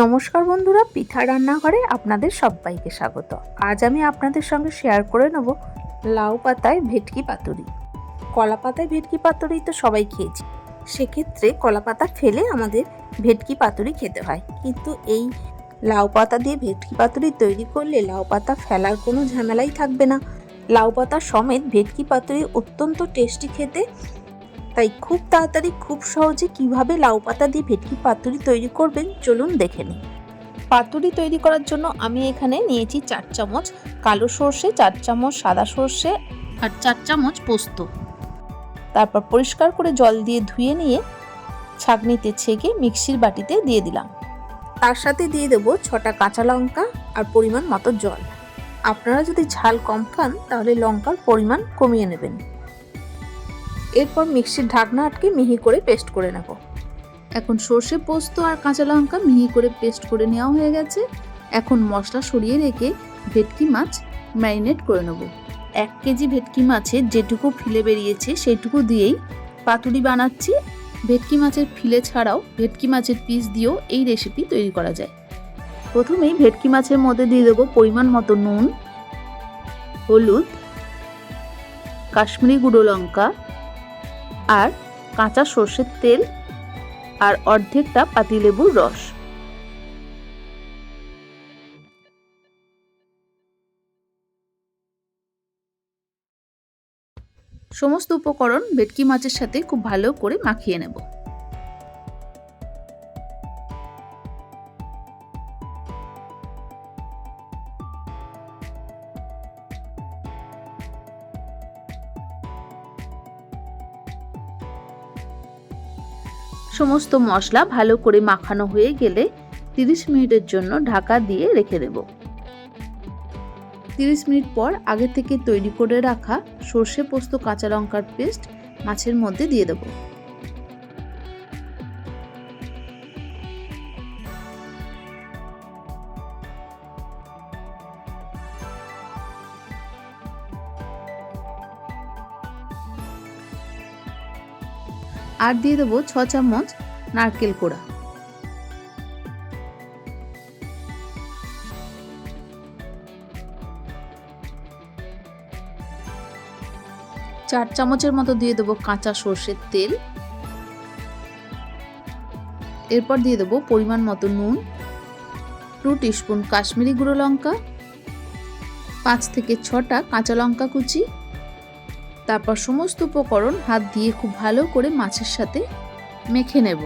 নমস্কার বন্ধুরা, পিঠা রান্নাঘরে আপনাদের সবাইকে স্বাগত। আজ আমি আপনাদের সঙ্গে শেয়ার করে নেব লাউ পাতায় ভেটকি পাতুরি। কলা পাতায় ভেটকি পাতুরি তো সবাই খেয়েছি। সেক্ষেত্রে কলা পাতা ফেলে আমাদের ভেটকি পাতুরি খেতে হয়। কিন্তু এই লাউ পাতা দিয়ে ভেটকি পাতুরি তৈরি করলে লাউ পাতা ফেলার কোনো ঝামেলাই থাকবে না। লাউ পাতা সমেত ভেটকি পাতুরি অত্যন্ত টেস্টি খেতে তাই খুব তাড়াতাড়ি, খুব সহজে কীভাবে লাউ পাতা দিয়ে ভেটকি পাতুরি তৈরি করবেন চলুন দেখে নিই। পাতুরি তৈরি করার জন্য আমি এখানে নিয়েছি চার চামচ কালো সর্ষে, চার চামচ সাদা সর্ষে আর চার চামচ পোস্ত। তারপর পরিষ্কার করে জল দিয়ে ধুয়ে নিয়ে ছাঁকনিতে ছেঁকে মিক্সির বাটিতে দিয়ে দিলাম। তার সাথে দিয়ে দেবো ছটা কাঁচা লঙ্কা আর পরিমাণ মতো জল। আপনারা যদি ঝাল কম খান তাহলে লঙ্কার পরিমাণ কমিয়ে নেবেন। এরপর মিক্সির ঢাকনা আটকে মিহি করে পেস্ট করে নেব। এখন সর্ষে পোস্ত আর কাঁচা লঙ্কা মিহি করে পেস্ট করে নেওয়া হয়ে গেছে। এখন মশলা সরিয়ে রেখে ভেটকি মাছ ম্যারিনেট করে নেব। এক কেজি ভেটকি মাছের যেটুকু ফিলে বেরিয়েছে সেইটুকু দিয়েই পাতুরি বানাচ্ছি। ভেটকি মাছের ফিলে ছাড়াও ভেটকি মাছের পিস দিয়েও এই রেসিপি তৈরি করা যায়। প্রথমেই ভেটকি মাছের মধ্যে দিয়ে দেবো পরিমাণ মতো নুন, হলুদ, কাশ্মীরি গুঁড়ো লঙ্কা আর কাঁচা সর্ষের তেল আর অর্ধেকটা পাতিলেবুর রস। সমস্ত উপকরণ ভেটকি মাছের সাথে খুব ভালো করে মাখিয়ে নেব। সমস্ত মশলা ভালো করে মাখানো হয়ে গেলে তিরিশ মিনিটের জন্য ঢাকা দিয়ে রেখে দেব। তিরিশ মিনিট পর আগে থেকে তৈরি করে রাখা সর্ষে পোস্ত কাঁচা লঙ্কার পেস্ট মাছের মধ্যে দিয়ে দেব। আর দিয়ে দেবো ছ চামচ নারকেল কোড়া। চার চামচের মতো দিয়ে দেবো কাঁচা সর্ষের তেল। এরপর দিয়ে দেবো পরিমাণ মতো নুন টু টিস্পুন কাশ্মীরি গুঁড়ো লঙ্কা, পাঁচ থেকে ছটা কাঁচা লঙ্কা কুচি তারপর সমস্ত উপকরণ হাত দিয়ে খুব ভালো করে মাছের সাথে মেখে নেব।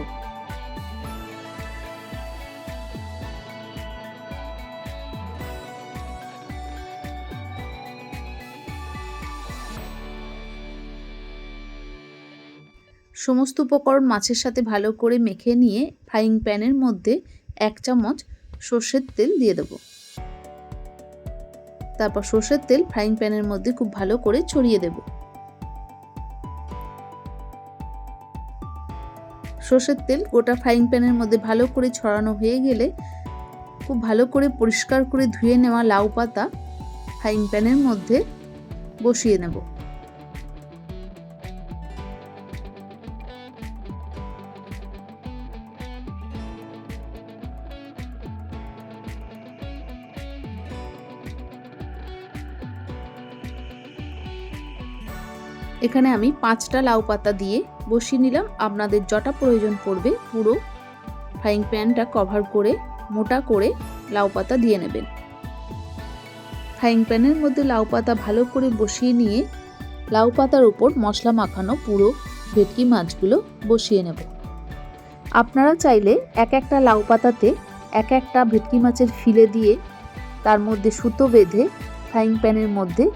সমস্ত উপকরণ মাছের সাথে ভালো করে মেখে নিয়ে ফ্রাইং প্যানের মধ্যে এক চামচ সর্ষের তেল দিয়ে দেব। তারপর সর্ষের তেল ফ্রাইং প্যানের মধ্যে খুব ভালো করে ছড়িয়ে দেবো। সর্ষের তেল গোটা ফ্রাইং প্যানের মধ্যে ভালো করে ছড়ানো হয়ে গেলে খুব ভালো করে পরিষ্কার করে ধুয়ে নেওয়া লাউ পাতা ফ্রাইং প্যানের মধ্যে বসিয়ে নেব। এখানে আমি পাঁচটা লাউ পাতা দিয়ে বসিয়ে নিলাম। আপনাদের যটা প্রয়োজন পড়বে পুরো ফ্রাইং প্যানটা কভার করে, মোটা করে লাউ পাতা দিয়ে নেবেন। ফ্রাইং প্যানের মধ্যে লাউ পাতা ভালো করে বসিয়ে নিয়ে লাউ পাতার উপর মশলা মাখানো পুরো ভেটকি মাছগুলো বসিয়ে নেব। আপনারা চাইলে এক একটা লাউ পাতাতে এক একটা ভেটকি মাছের ফিলে দিয়ে তার মধ্যে সুতো বেঁধে ফ্রাইং প্যানের মধ্যে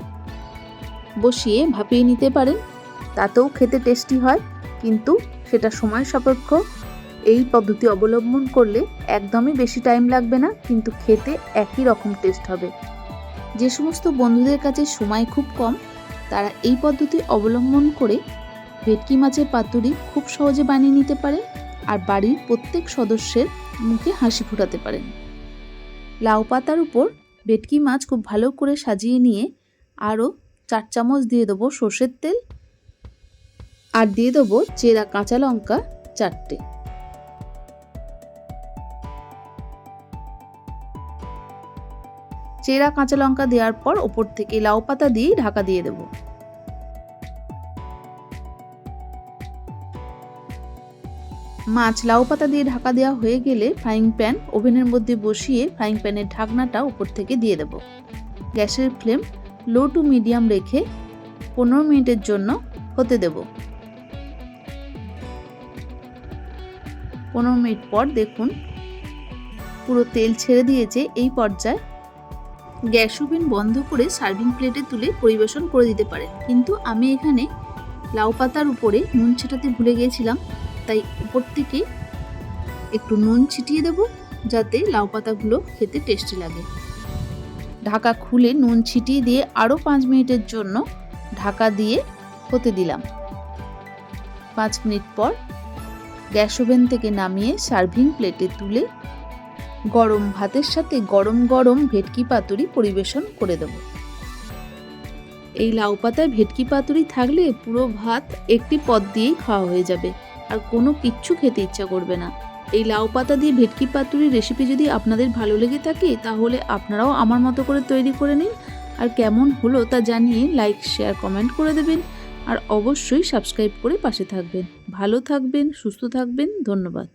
বসিয়ে ভাপিয়ে নিতে পারেন। তাতেও খেতে টেস্টি হয়। কিন্তু সেটা সময় সাপেক্ষ। এই পদ্ধতি অবলম্বন করলে একদমই বেশি টাইম লাগবে না, কিন্তু খেতে একই রকম টেস্ট হবে। যে সমস্ত বন্ধুদের কাছে সময় খুব কম, তারা এই পদ্ধতি অবলম্বন করে ভেটকি মাছের পাতুরি খুব সহজে বানিয়ে নিতে পারে আর বাড়ির প্রত্যেক সদস্যের মুখে হাসি ফোটাতে পারেন। লাউ পাতার উপর ভেটকি মাছ খুব ভালো করে সাজিয়ে নিয়ে আরও চার চামচ দিয়ে দেবো সর্ষের তেল আর দিয়ে দেবো চেরা কাঁচা লঙ্কা চারটে। চেরা কাঁচা লঙ্কা দেওয়ার পর ওপর থেকে লাউ পাতা দিয়েই ঢাকা দিয়ে দেবো। মাছ লাউ পাতা দিয়ে ঢাকা দেওয়া হয়ে গেলে ফ্রাইং প্যান ওভেনের মধ্যে বসিয়ে ফ্রাইং প্যানের ঢাকনাটা উপর থেকে দিয়ে দেব। গ্যাসের ফ্লেম লো টু মিডিয়াম রেখে পনেরো মিনিটের জন্য হতে দেব। পনেরো মিনিট পর দেখুন, পুরো তেল ছেড়ে দিয়েছে এই পর্যায়ে। গ্যাস ওভেন বন্ধ করে সার্ভিং প্লেটে তুলে পরিবেশন করে দিতে পারেন কিন্তু আমি এখানে লাউ পাতার উপরে নুন ছেটাতে ভুলে গিয়েছিলাম, তাই উপর থেকে একটু নুন ছিটিয়ে দেব, যাতে লাউ পাতাগুলো খেতে টেস্টি লাগে। ঢাকা খুলে নুন ছিটিয়ে দিয়ে আরও পাঁচ মিনিটের জন্য ঢাকা দিয়ে হতে দিলাম। পাঁচ মিনিট পর গ্যাস ওভেন থেকে নামিয়ে সার্ভিং প্লেটে তুলে গরম ভাতের সাথে গরম গরম ভেটকি পাতুরি পরিবেশন করে দেব। এই লাউ পাতায় ভেটকি পাতুরি থাকলে পুরো ভাত একটি পদ দিয়েই খাওয়া হয়ে যাবে, আর কোনো কিচ্ছু খেতে ইচ্ছা করবে না। এই লাউ পাতা দিয়ে ভেটকি পাতুরির রেসিপি যদি আপনাদের ভালো লেগে থাকে, তাহলে আপনারাও আমার মতো করে তৈরি করে নিন, আর কেমন হলো তা জানিয়ে লাইক শেয়ার কমেন্ট করে দেবেন। আর অবশ্যই সাবস্ক্রাইব করে পাশে থাকবেন। ভালো থাকবেন সুস্থ থাকবেন ধন্যবাদ।